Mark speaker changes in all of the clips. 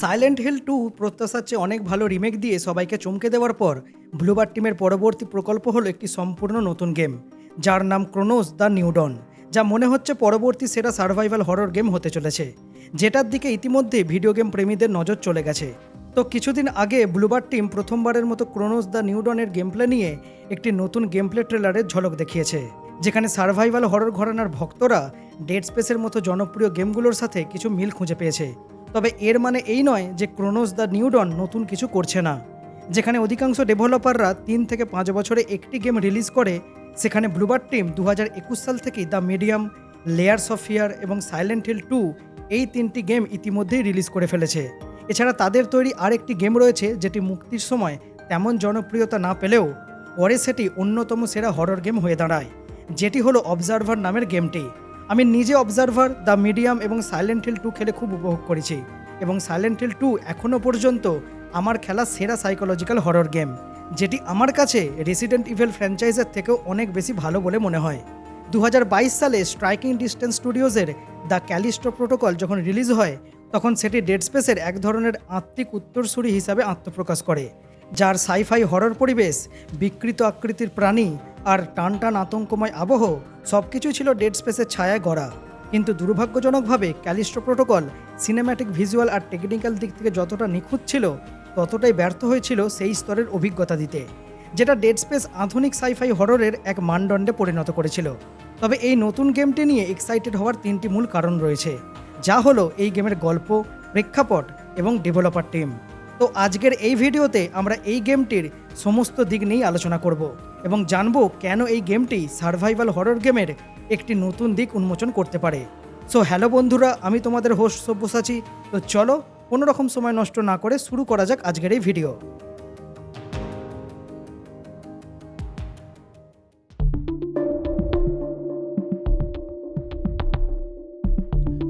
Speaker 1: Silent Hill two প্রত্যাশার চেয়ে অনেক ভালো রিমেক দিয়ে সবাইকে চমকে দেওয়ার পর ব্লুবার টিমের পরবর্তী প্রকল্প হলো একটি সম্পূর্ণ নতুন গেম যার নাম ক্রোনোস দ্য নিউডন যা মনে হচ্ছে পরবর্তী সেরা সার্ভাইভাল হরর গেম হতে চলেছে, যেটার দিকে ইতিমধ্যে ভিডিও গেম প্রেমীদের নজর চলে গেছে। তো কিছুদিন আগে ব্লুবার টিম প্রথমবারের মতো ক্রোনোস দ্য নিউডনের গেমপ্লে নিয়ে একটি নতুন গেমপ্লে ট্রেলারের ঝলক দেখিয়েছে, যেখানে সার্ভাইভাল হরর ঘরানার ভক্তরা ডেড স্পেসের মতো জনপ্রিয় গেমগুলোর সাথে কিছু মিল খুঁজে পেয়েছে। তবে এর মানে এই নয় যে ক্রোনোস দ্য নিউডন নতুন কিছু করছে না। যেখানে অধিকাংশ ডেভেলপাররা তিন থেকে পাঁচ বছরে একটি গেম রিলিজ করে, সেখানে ব্লুবার টিম দু একুশ সাল থেকেই the Medium, Layers of Fear এবং সাইলেন্ট হিল টু এই তিনটি গেম ইতিমধ্যেই রিলিজ করে ফেলেছে। এছাড়া তাদের তৈরি আরেকটি গেম রয়েছে যেটি মুক্তির সময় তেমন জনপ্রিয়তা না পেলেও পরে সেটি অন্যতম সেরা হরর গেম হয়ে দাঁড়ায়, যেটি হলো অবজারভার নামের গেমটি। আমি নিজে অবজারভার দ্য মিডিয়াম এবং সাইলেন্ট হিল টু খেলে খুব উপভোগ করেছি এবং সাইলেন্ট হিল টু এখনও পর্যন্ত আমার খেলা সেরা সাইকোলজিক্যাল হরর গেম যেটি আমার কাছে রেসিডেন্ট ইভেল ফ্র্যাঞ্চাইজের থেকেও অনেক বেশি ভালো বলে মনে হয়। দু হাজার বাইশ সালে স্ট্রাইকিং ডিস্টেন্স স্টুডিওজের দ্য ক্যালিস্টো প্রোটোকল যখন রিলিজ হয়, তখন সেটি ডেড স্পেসের এক ধরনের আত্মিক উত্তরসূরি হিসাবে আত্মপ্রকাশ করে, যার সাইফাই হরর পরিবেশ বিকৃত আকৃতির প্রাণী আর টান টান আতঙ্কময় আবহ সব কিছুই ছিল ডেড স্পেসের ছায়ায় গড়া। কিন্তু দুর্ভাগ্যজনকভাবে ক্যালিস্টো প্রোটোকল সিনেম্যাটিক ভিজুয়াল আর টেকনিক্যাল দিক থেকে যতটা নিখুঁত ছিল, ততটাই ব্যর্থ হয়েছিল সেই স্তরের অভিজ্ঞতা দিতে, যেটা ডেড স্পেস আধুনিক সাইফাই হররের এক মানদণ্ডে পরিণত করেছিল। তবে এই নতুন গেমটি নিয়ে এক্সাইটেড হওয়ার তিনটি মূল কারণ রয়েছে, যা হলো এই গেমের গল্প, প্রেক্ষাপট এবং ডেভেলপার টিম তো আজকের এই ভিডিওতে আমরা এই গেমটির সমস্ত দিক নিয়েই আলোচনা করব। এবং জানব কেন এই গেমটি সার্ভাইভাল হরর গেমের একটি নতুন দিক উন্মোচন করতে পারে। সো হ্যালো বন্ধুরা, আমি তোমাদের হোস্ট সব্যসাচী। তো চলো, কোনো রকম সময় নষ্ট না করে শুরু করা যাক আজকের এই ভিডিও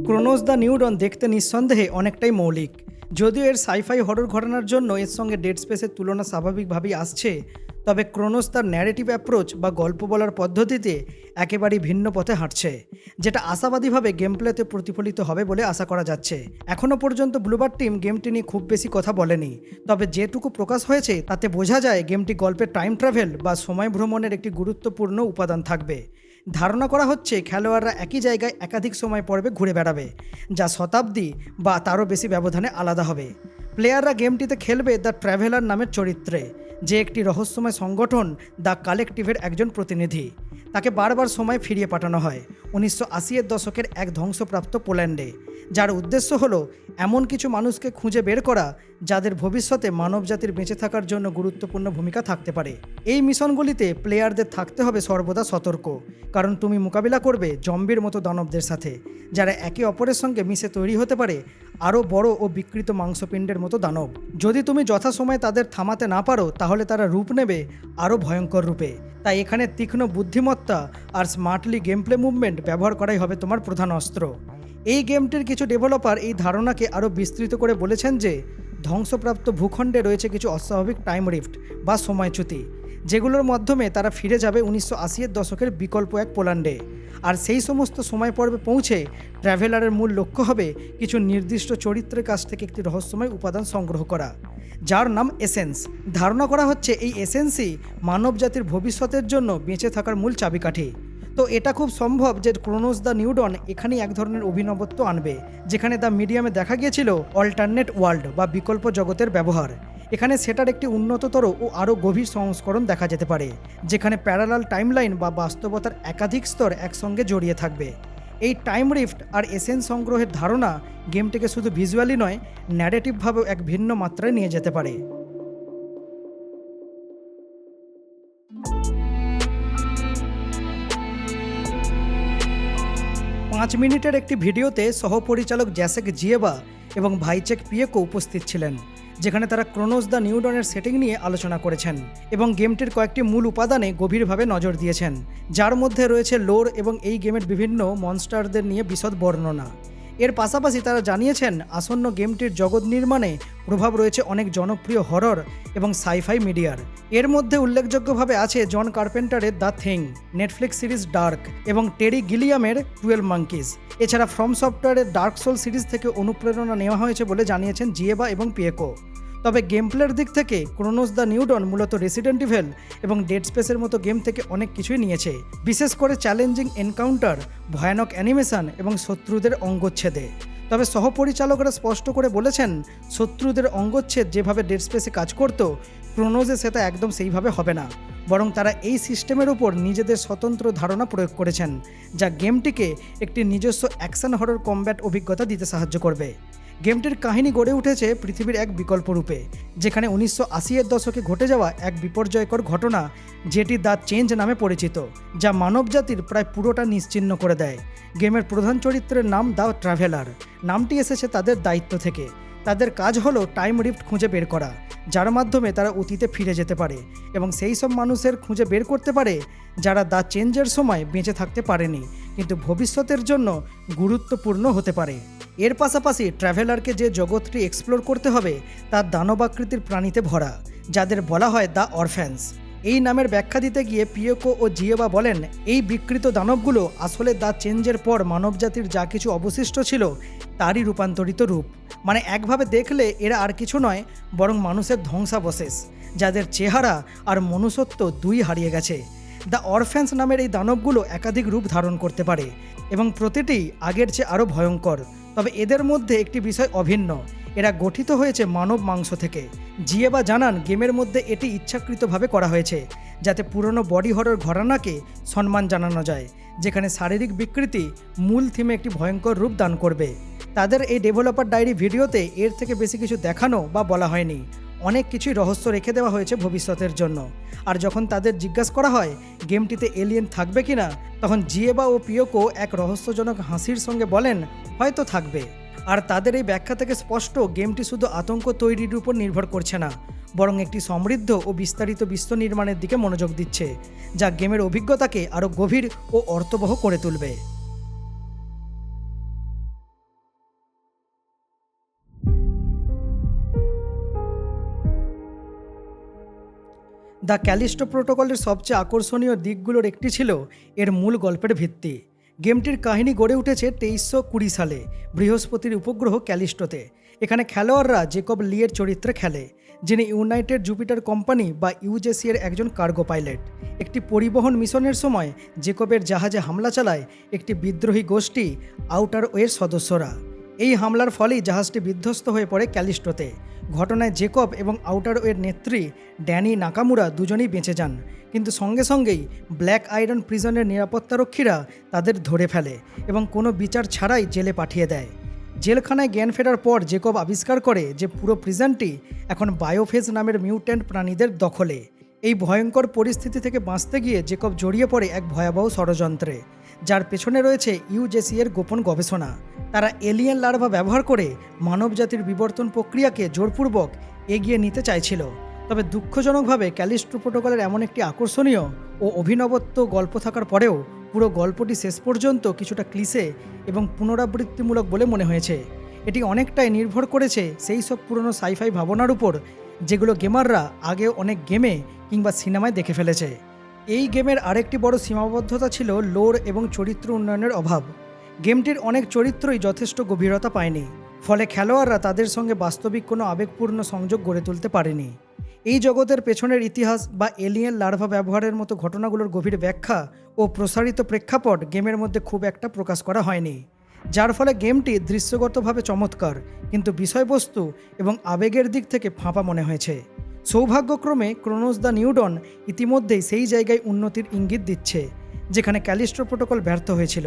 Speaker 1: ক্রোনোস দ্য নিউডন দেখতে নিঃসন্দেহে অনেকটাই মৌলিক। যদিও এর সাইফাই হরর ঘটনার জন্য এর সঙ্গে ডেড স্পেসের তুলনা স্বাভাবিকভাবেই আসছে তবে ক্রোনোস তার ন্যারেটিভ অ্যাপ্রোচ বা গল্প বলার পদ্ধতিতে একেবারেই ভিন্ন পথে হাঁটছে, যেটা আশাবাদীভাবে গেম প্লেতে প্রতিফলিত হবে বলে আশা করা যাচ্ছে। এখনও পর্যন্ত ব্লুবার টিম গেমটি নিয়ে খুব বেশি কথা বলেনি, তবে যেটুকু প্রকাশ হয়েছে তাতে বোঝা যায় গেমটি গল্পের টাইম ট্রাভেল বা সময় ভ্রমণের একটি গুরুত্বপূর্ণ উপাদান থাকবে। ধারণা করা হচ্ছে খেলোয়াড়রা একই জায়গায় একাধিক সময় পর্বে ঘুরে বেড়াবে, যা শতাব্দী বা তারও বেশি ব্যবধানে আলাদা হবে। প্লেয়াররা গেমটিতে খেলবে দ্য ট্র্যাভেলার নামের চরিত্রে, যে একটি রহস্যময় সংগঠন দ্য কালেকটিভের একজন প্রতিনিধি। তাকে বারবার সময় ফিরিয়ে পাঠানো হয়। উনিশশো আশিয়ের দশকের এক ধ্বংসপ্রাপ্ত পোল্যান্ডে, যার উদ্দেশ্য হলো এমন কিছু মানুষকে খুঁজে বের করা যাদের ভবিষ্যতে মানবজাতির বেঁচে থাকার জন্য গুরুত্বপূর্ণ ভূমিকা থাকতে পারে। এই মিশনগুলিতে প্লেয়ারদের থাকতে হবে সর্বদা সতর্ক, কারণ তুমি মোকাবিলা করবে জম্বির মতো দানবদের সাথে, যারা একে অপরের সঙ্গে মিশে তৈরি হতে পারে আরও বড় ও বিকৃত মাংসপিণ্ডের মতো দানব। যদি তুমি যথাসময়ে তাদের থামাতে না পারো, তাহলে তারা রূপ নেবে আরও ভয়ঙ্কর রূপে। তাই এখানে তীক্ষ্ণ বুদ্ধিমত্তা আর স্মার্টলি গেম প্লে মুভমেন্ট ব্যবহার করাই হবে তোমার প্রধান অস্ত্র। এই গেমটির কিছু ডেভেলপার এই ধারণাকে আরও বিস্তৃত করে বলেছেন যে ধ্বংসপ্রাপ্ত ভূখণ্ডে রয়েছে কিছু অস্বাভাবিক টাইম রিফট বা সময়চ্যুতি, যেগুলোর মাধ্যমে তারা ফিরে যাবে উনিশশো আশির দশকের বিকল্প এক পোল্যান্ডে। আর সেই সমস্ত সময় পর্বে পৌঁছে ট্র্যাভেলারের মূল লক্ষ্য হবে কিছু নির্দিষ্ট চরিত্রের কাছ থেকে একটি রহস্যময় উপাদান সংগ্রহ করা, যার নাম এসেন্স ধারণা করা হচ্ছে এই এসেন্সই মানবজাতির ভবিষ্যতের জন্য বেঁচে থাকার মূল চাবিকাঠি। তো এটা খুব সম্ভব যে ক্রোনোস দ্য নিউডন এখানেই এক ধরনের অভিনবত্ব আনবে, যেখানে দ্য মিডিয়ামে দেখা গিয়েছিল অল্টারনেট ওয়ার্ল্ড বা বিকল্প জগতের ব্যবহার। এখানে সেটার একটি উন্নততর ও আরও গভীর সংস্করণ দেখা যেতে পারে, যেখানে প্যারালাল টাইমলাইন বা বাস্তবতার একাধিক স্তর একসঙ্গে জড়িয়ে থাকবে। এই টাইম রিফট আর এসেন্স সংগ্রহের ধারণা গেমটিকে শুধু ভিজুয়ালি নয়, ন্যারেটিভভাবেও এক ভিন্ন মাত্রায় নিয়ে যেতে পারে। পাঁচ মিনিটের একটি ভিডিওতে সহপরিচালক জ্যাসেক জিয়েবা এবং ভাইচেক পিয়েকো উপস্থিত ছিলেন, যেখানে তারা ক্রোনোস দ্য নিউডনের সেটিং নিয়ে আলোচনা করেছেন এবং গেমটির কয়েকটি মূল উপাদানে গভীরভাবে নজর দিয়েছেন, যার মধ্যে রয়েছে লোর এবং এই গেমের বিভিন্ন মনস্টারদের নিয়ে বিশদ বর্ণনা। এর পাশাপাশি তারা জানিয়েছেন, আসন্ন গেমটির জগৎ নির্মাণে প্রভাব রয়েছে অনেক জনপ্রিয় হরর এবং সাইফাই মিডিয়ার। এর মধ্যে উল্লেখযোগ্যভাবে আছে John কার্পেন্টারের The Thing, Netflix series Dark এবং টেরি গিলিয়ামের টুয়েলভ মাঙ্কিজ। এছাড়া ফ্রম সফটওয়্যারের ডার্ক সোল সিরিজ থেকে অনুপ্রেরণা নেওয়া হয়েছে বলে জানিয়েছেন জিয়েবা এবং পিয়েকো। তবে গেম প্লের দিক থেকে ক্রোনোস দ্য নিউডন মূলত রেসিডেন্ট ইভেল এবং ডেড স্পেসের মতো গেম থেকে অনেক কিছুই নিয়েছে, বিশেষ করে চ্যালেঞ্জিং এনকাউন্টার ভয়ানক অ্যানিমেশন এবং শত্রুদের অঙ্গচ্ছেদে। তবে সহপরিচালকরা স্পষ্ট করে বলেছেন, শত্রুদের অঙ্গচ্ছেদ যেভাবে ডেড স্পেসে কাজ করতো ক্রোনোজে সেটা একদম সেইভাবে হবে না। বরং তারা এই সিস্টেমের উপর নিজেদের স্বতন্ত্র ধারণা প্রয়োগ করেছেন, যা গেমটিকে একটি নিজস্ব অ্যাকশন হরর কমব্যাট অভিজ্ঞতা দিতে সাহায্য করবে। গেমটির কাহিনী গড়ে উঠেছে পৃথিবীর এক বিকল্প রূপে যেখানে উনিশশো আশিয়ের দশকে ঘটে যাওয়া এক বিপর্যয়কর ঘটনা, যেটি দ্য চেঞ্জ নামে পরিচিত, যা মানবজাতির প্রায় পুরোটা নিশ্চিহ্ন করে দেয়। গেমের প্রধান চরিত্রের নাম দ্য ট্রাভেলার। নামটি এসেছে তাদের দায়িত্ব থেকে। তাদের কাজ হলো টাইম রিফ্ট খুঁজে বের করা, যার মাধ্যমে তারা অতীতে ফিরে যেতে পারে এবং সেই সব মানুষের খুঁজে বের করতে পারে যারা দ্য চেঞ্জের সময় বেঁচে থাকতে পারেনি, কিন্তু ভবিষ্যতের জন্য গুরুত্বপূর্ণ হতে পারে। এর পাশাপাশি ট্রাভেলারকে যে জগৎটি এক্সপ্লোর করতে হবে তার দানবাকৃতির প্রাণীতে ভরা, যাদের বলা হয় দ্য অরফ্যান্স এই নামের ব্যাখ্যা দিতে গিয়ে পিয়কো ও জিয়েবা বলেন, এই বিকৃত দানবগুলো আসলে দ্য চেঞ্জের পর মানবজাতির যা কিছু অবশিষ্ট ছিল, তারই রূপান্তরিত রূপ। মানে একভাবে দেখলে এরা আর কিছু নয়, বরং মানুষের ধ্বংসাবশেষ, যাদের চেহারা আর মনুষ্যত্ব দুই হারিয়ে গেছে। দ্য অরফ্যান্স নামের এই দানবগুলো একাধিক রূপ ধারণ করতে পারে, এবং প্রতিটি আগের চেয়ে আরও ভয়ঙ্কর। তবে এদের মধ্যে একটি বিষয় অভিন্ন এরা গঠিত হয়েছে মানব মাংস থেকে। জিয়েবা জানান, গেমের মধ্যে এটি ইচ্ছাকৃতভাবে করা হয়েছে, যাতে পুরনো বডি হরর ঘরানাকে সম্মান জানানো যায়, যেখানে শারীরিক বিকৃতি মূল থিমে একটি ভয়ঙ্কর রূপ দান করবে। তাদের এই ডেভেলপার ডায়েরি ভিডিওতে এর থেকে বেশি কিছু দেখানো বা বলা হয়নি। অনেক কিছুই রহস্য রেখে দেওয়া হয়েছে ভবিষ্যতের জন্য। আর যখন তাদের জিজ্ঞাসা করা হয়, গেমটিতে এলিয়েন থাকবে কিনা, তখন জিয়েবা ও পিয়োকো এক রহস্যজনক হাসির সঙ্গে বলেন, হয়তো থাকবে। আর তাদের এই ব্যাখ্যা থেকে স্পষ্ট, গেমটি শুধু আতঙ্ক তৈরির উপর নির্ভর করছে না, বরং একটি সমৃদ্ধ ও বিস্তারিত বিশ্ব নির্মাণের দিকে মনোযোগ দিচ্ছে, যা গেমের অভিজ্ঞতাকে আরও গভীর ও অর্থবহ করে তুলবে। দ্য ক্যালিস্টো প্রোটোকলের সবচেয়ে আকর্ষণীয় দিকগুলোর একটি ছিল এর মূল গল্পের ভিত্তি। গেমটির কাহিনী গড়ে উঠেছে তেইশশো কুড়ি সালে, বৃহস্পতির উপগ্রহ ক্যালিস্টোতে। এখানে খেলোয়াড়রা জেকব লিয়ের চরিত্রে খেলে, যিনি ইউনাইটেড জুপিটার কোম্পানি বা ইউজেসি এর একজন কার্গো পাইলট। একটি পরিবহন মিশনের সময় জেকবের জাহাজে হামলা চালায় একটি বিদ্রোহী গোষ্ঠী আউটার ওয়ের সদস্যরা। এই হামলার ফলেই জাহাজটি বিধ্বস্ত হয়ে পড়ে ক্যালিস্টোতে। ঘটনায় জেকব এবং আউটার ওয়ের নেত্রী ড্যানি নাকামুরা দুজনেই বেঁচে যান। কিন্তু সঙ্গে সঙ্গেই ব্ল্যাক আয়রন প্রিজনের নিরাপত্তারক্ষীরা তাদের ধরে ফেলে এবং কোনো বিচার ছাড়াই জেলে পাঠিয়ে দেয়। জেলখানায় জ্ঞান ফেরার পর জেকব আবিষ্কার করে যে পুরো প্রিজনটি এখন বায়োফেজ নামের মিউট্যান্ট প্রাণীদের দখলে। এই ভয়ঙ্কর পরিস্থিতি থেকে বাঁচতে গিয়ে জেকব জড়িয়ে পড়ে এক ভয়াবহ ষড়যন্ত্রে, যার পেছনে রয়েছে ইউজেসি এর গোপন গবেষণা। তারা এলিয়েন লার্ভা ব্যবহার করে মানবজাতির বিবর্তন প্রক্রিয়াকে জোরপূর্বক এগিয়ে নিতে চাইছিল। তবে দুঃখজনকভাবে ক্যালিস্ট্রো প্রোটোকলের এমন একটি আকর্ষণীয় ও অভিনবত্ব গল্প থাকার পরেও পুরো গল্পটি শেষ পর্যন্ত কিছুটা ক্লিসে এবং পুনরাবৃত্তিমূলক বলে মনে হয়েছে। এটি অনেকটাই নির্ভর করেছে সেই সব পুরনো সাইফাই ভাবনার উপর, যেগুলো গেমাররা আগে অনেক গেমে কিংবা সিনেমায় দেখে ফেলেছে। এই গেমের আরেকটি বড় সীমাবদ্ধতা ছিল লোর এবং চরিত্র উন্নয়নের অভাব। গেমটির অনেক চরিত্রই যথেষ্ট গভীরতা পায়নি, ফলে খেলোয়াড়রা তাদের সঙ্গে বাস্তবিক কোনো আবেগপূর্ণ সংযোগ গড়ে তুলতে পারেনি। এই জগতের পেছনের ইতিহাস বা এলিয়েন লার্ভা ব্যবহারের মতো ঘটনাগুলোর গভীর ব্যাখ্যা ও প্রসারিত প্রেক্ষাপট গেমের মধ্যে খুব একটা প্রকাশ করা হয়নি। যার ফলে গেমটি দৃশ্যগতভাবে চমৎকার, কিন্তু বিষয়বস্তু এবং আবেগের দিক থেকে ফাঁপা মনে হয়েছে। সৌভাগ্যক্রমে ক্রোনোস দ্য নিউডন ইতিমধ্যেই সেই জায়গায় উন্নতির ইঙ্গিত দিচ্ছে, যেখানে ক্যালিস্ট্রো প্রোটোকল ব্যর্থ হয়েছিল।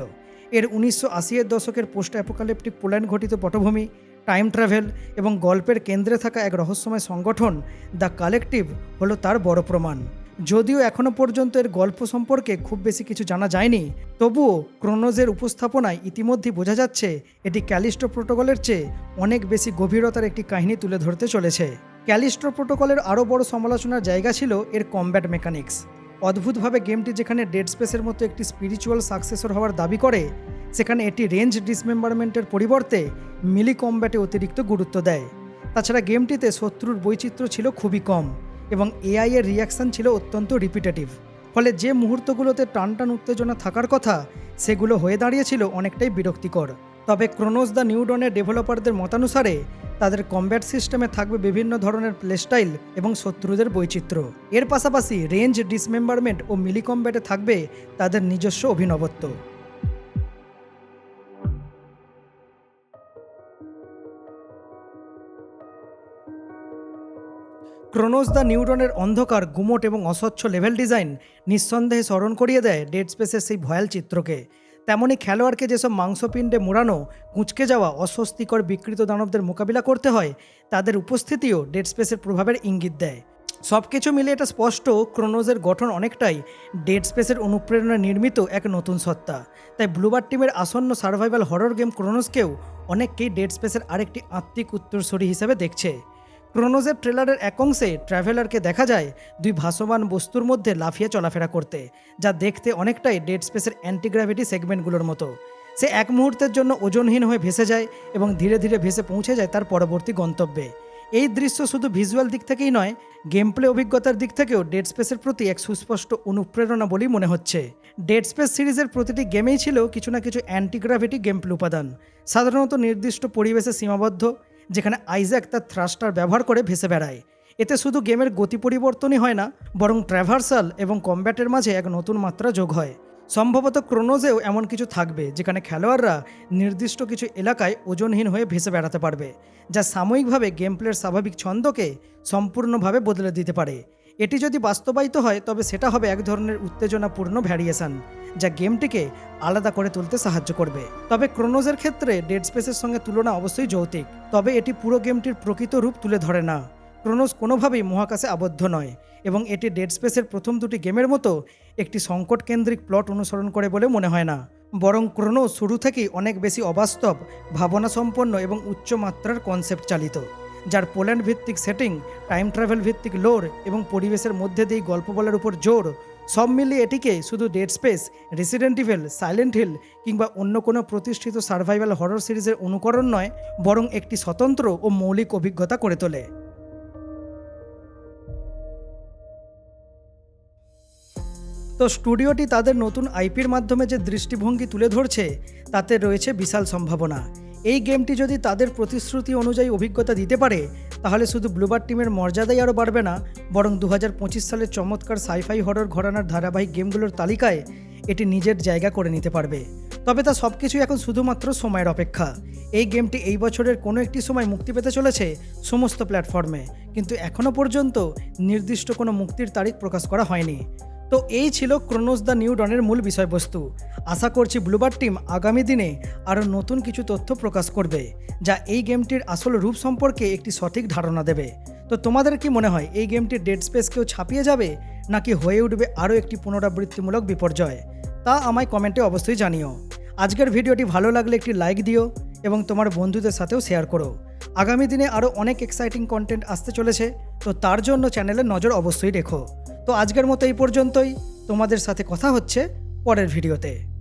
Speaker 1: এর উনিশশো আশিয়ের দশকের পোস্ট অ্যাপোকালিপটিক পোল্যান্ড ঘটিত পটভূমি টাইম ট্রাভেল এবং গল্পের কেন্দ্রে থাকা এক রহস্যময় সংগঠন, দ্য কালেকটিভ, হলো তার বড় প্রমাণ। যদিও এখনও পর্যন্ত এর গল্প সম্পর্কে খুব বেশি কিছু জানা যায়নি, তবুও ক্রোনোজের উপস্থাপনায় ইতিমধ্যে বোঝা যাচ্ছে এটি ক্যালিস্টো প্রোটোকলের চেয়ে অনেক বেশি গভীরতার একটি কাহিনী তুলে ধরতে চলেছে। ক্যালিস্ট্রো প্রোটোকলের আরও বড় সমালোচনার জায়গা ছিল এর কমব্যাট মেকানিক্স। অদ্ভুতভাবে গেমটি যেখানে ডেড স্পেসের মতো একটি স্পিরিচুয়াল সাকসেসর হওয়ার দাবি করে সেখানে এটি রেঞ্জ ডিসমেম্বারমেন্টের পরিবর্তে মিলি কম্ব্যাটে অতিরিক্ত গুরুত্ব দেয়। তাছাড়া গেমটিতে শত্রুর বৈচিত্র্য ছিল খুবই কম এবং এআই এর রিয়াকশন ছিল অত্যন্ত রিপিটেটিভ ফলে যে মুহূর্তগুলোতে টান টান উত্তেজনা থাকার কথা, সেগুলো হয়ে দাঁড়িয়েছিল অনেকটাই বিরক্তিকর। তবে ক্রোনোস দ্য নিউডনের ডেভেলপারদের মতানুসারে, তাদের কম্ব্যাট সিস্টেমে থাকবে বিভিন্ন ধরনের প্লেস্টাইল এবং শত্রুদের বৈচিত্র্য। এর পাশাপাশি রেঞ্জ ডিসমেম্বারমেন্ট ও মিলি কম্ব্যাটে থাকবে তাদের নিজস্ব অভিনবত্ব। ক্রোনোস দ্য নিউরনের অন্ধকার, গুমোট এবং অস্বচ্ছ লেভেল ডিজাইন নিঃসন্দেহে স্মরণ করিয়ে দেয় ডেড স্পেসের সেই ভয়াল চিত্রকে। তেমনই খেলোয়াড়কে যেসব মাংসপিণ্ডে মোড়ানো, কুঁচকে যাওয়া, অস্বস্তিকর বিকৃত দানবদের মোকাবিলা করতে হয়, তাদের উপস্থিতিও ডেড স্পেসের প্রভাবের ইঙ্গিত দেয়। সব কিছু মিলে এটা স্পষ্ট, ক্রোনোজের গঠন অনেকটাই ডেড স্পেসের অনুপ্রেরণায় নির্মিত এক নতুন সত্তা। তাই ব্লুবার টিমের আসন্ন সার্ভাইভাল হরর গেম ক্রোনোজকেও অনেককেই ডেড স্পেসের আরেকটি আত্মিক উত্তরসূরি হিসেবে দেখছে। ক্রোনোজের ট্রেলারের এক অংশে ট্রাভেলারকে দেখা যায় দুই ভাসমান বস্তুর মধ্যে লাফিয়ে চলাফেরা করতে, যা দেখতে অনেকটাই ডেড স্পেসের অ্যান্টিগ্র্যাভিটি সেগমেন্টগুলোর মতো। সে এক মুহূর্তের জন্য ওজনহীন হয়ে ভেসে যায় এবং ধীরে ধীরে ভেসে পৌঁছে যায় তার পরবর্তী গন্তব্যে। এই দৃশ্য শুধু ভিজুয়াল দিক থেকেই নয় গেম প্লে অভিজ্ঞতার দিক থেকেও ডেড স্পেসের প্রতি এক সুস্পষ্ট অনুপ্রেরণা বলেই মনে হচ্ছে। ডেড স্পেস সিরিজের প্রতিটি গেমেই ছিল কিছু না কিছু অ্যান্টিগ্রাভিটি গেম প্লে উপাদান। সাধারণত নির্দিষ্ট পরিবেশে সীমাবদ্ধ যেখানে আইজ্যাক তার থ্রাস্টার ব্যবহার করে ভেসে বেড়ায়। এতে শুধু গেমের গতি পরিবর্তনই হয় না, বরং ট্র্যাভার্সাল এবং কম্ব্যাটের মাঝে এক নতুন মাত্রা যোগ হয়। সম্ভবত ক্রোনোজেও এমন কিছু থাকবে, যেখানে খেলোয়াড়রা নির্দিষ্ট কিছু এলাকায় ওজনহীন হয়ে ভেসে বেড়াতে পারবে, যা সাময়িকভাবে গেম প্লের স্বাভাবিক ছন্দকে সম্পূর্ণভাবে বদলে দিতে পারে। এটি যদি বাস্তবায়িত হয়, তবে সেটা হবে এক ধরনের উত্তেজনাপূর্ণ ভ্যারিয়েশন। যা গেমটিকে আলাদা করে তুলতে সাহায্য করবে। তবে ক্রোনোজের ক্ষেত্রে ডেড স্পেসের সঙ্গে তুলনা অবশ্যই যৌতিক, তবে এটি পুরো গেমটির প্রকৃত রূপ তুলে ধরে না। ক্রোনোজ কোনোভাবেই মহাকাশে আবদ্ধ নয় এবং এটি ডেড স্পেসের প্রথম দুটি গেমের মতো একটি সংকট কেন্দ্রিক প্লট অনুসরণ করে বলে মনে হয় না। বরং ক্রোনো শুরু থেকেই অনেক বেশি অবাস্তব ভাবনা সম্পন্ন এবং উচ্চ মাত্রার কনসেপ্ট চালিত, যার পোল্যান্ড ভিত্তিক সেটিং, টাইম ট্রাভেল ভিত্তিক লোর এবং পরিবেশের মধ্যে দিয়ে গল্প বলার উপর জোর সব মিলিয়ে এটিকে শুধু Dead Space Resident Evil Silent Hill কিংবা অন্য কোনো প্রতিষ্ঠিত সার্ভাইভাল হরর সিরিজের অনুকরণ নয়, বরং একটি স্বতন্ত্র ও মৌলিক অভিজ্ঞতা করে তোলে। তো স্টুডিওটি তাদের নতুন আইপির মাধ্যমে যে দৃষ্টিভঙ্গি তুলে ধরছে, তাতে রয়েছে বিশাল সম্ভাবনা। এই গেমটি যদি তাদের প্রতিশ্রুতি অনুযায়ী অভিজ্ঞতা দিতে পারে তাহলে শুধু ব্লুবার টিমের মর্যাদাই আরও বাড়বে না, বরং দু হাজার পঁচিশ সালের চমৎকার সাইফাই হরর ঘরানার ধারাবাহিক গেমগুলোর তালিকায় এটি নিজের জায়গা করে নিতে পারবে। তবে তা সব কিছুই এখন শুধুমাত্র সময়ের অপেক্ষা। এই গেমটি এই বছরের কোনো একটি সময় মুক্তি পেতে চলেছে সমস্ত প্ল্যাটফর্মে, কিন্তু এখনও পর্যন্ত নির্দিষ্ট কোনো মুক্তির তারিখ প্রকাশ করা হয়নি। তো এই ছিল ক্রোনোস দ্য নিউ ডনের মূল বিষয়বস্তু। আশা করছি ব্লুবার টিম আগামী দিনে আরও নতুন কিছু তথ্য প্রকাশ করবে, যা এই গেমটির আসল রূপ সম্পর্কে একটি সঠিক ধারণা দেবে। তো তোমাদের কি মনে হয়, এই গেমটি ডেড স্পেসকেও ছাপিয়ে যাবে, নাকি হয়ে উঠবে আরও একটি পুনরাবৃত্তিমূলক বিপর্যয়? তা আমায় কমেন্টে অবশ্যই জানিও। আজকের ভিডিওটি ভালো লাগলে একটি লাইক দিও এবং তোমার বন্ধুদের সাথেও শেয়ার করো। আগামী দিনে আরও অনেক এক্সাইটিং কন্টেন্ট আসতে চলেছে, তো তার জন্য চ্যানেলে নজর অবশ্যই রেখো। তো আজকের মতো এই পর্যন্তই। তোমাদের সাথে কথা হচ্ছে পরের ভিডিওতে।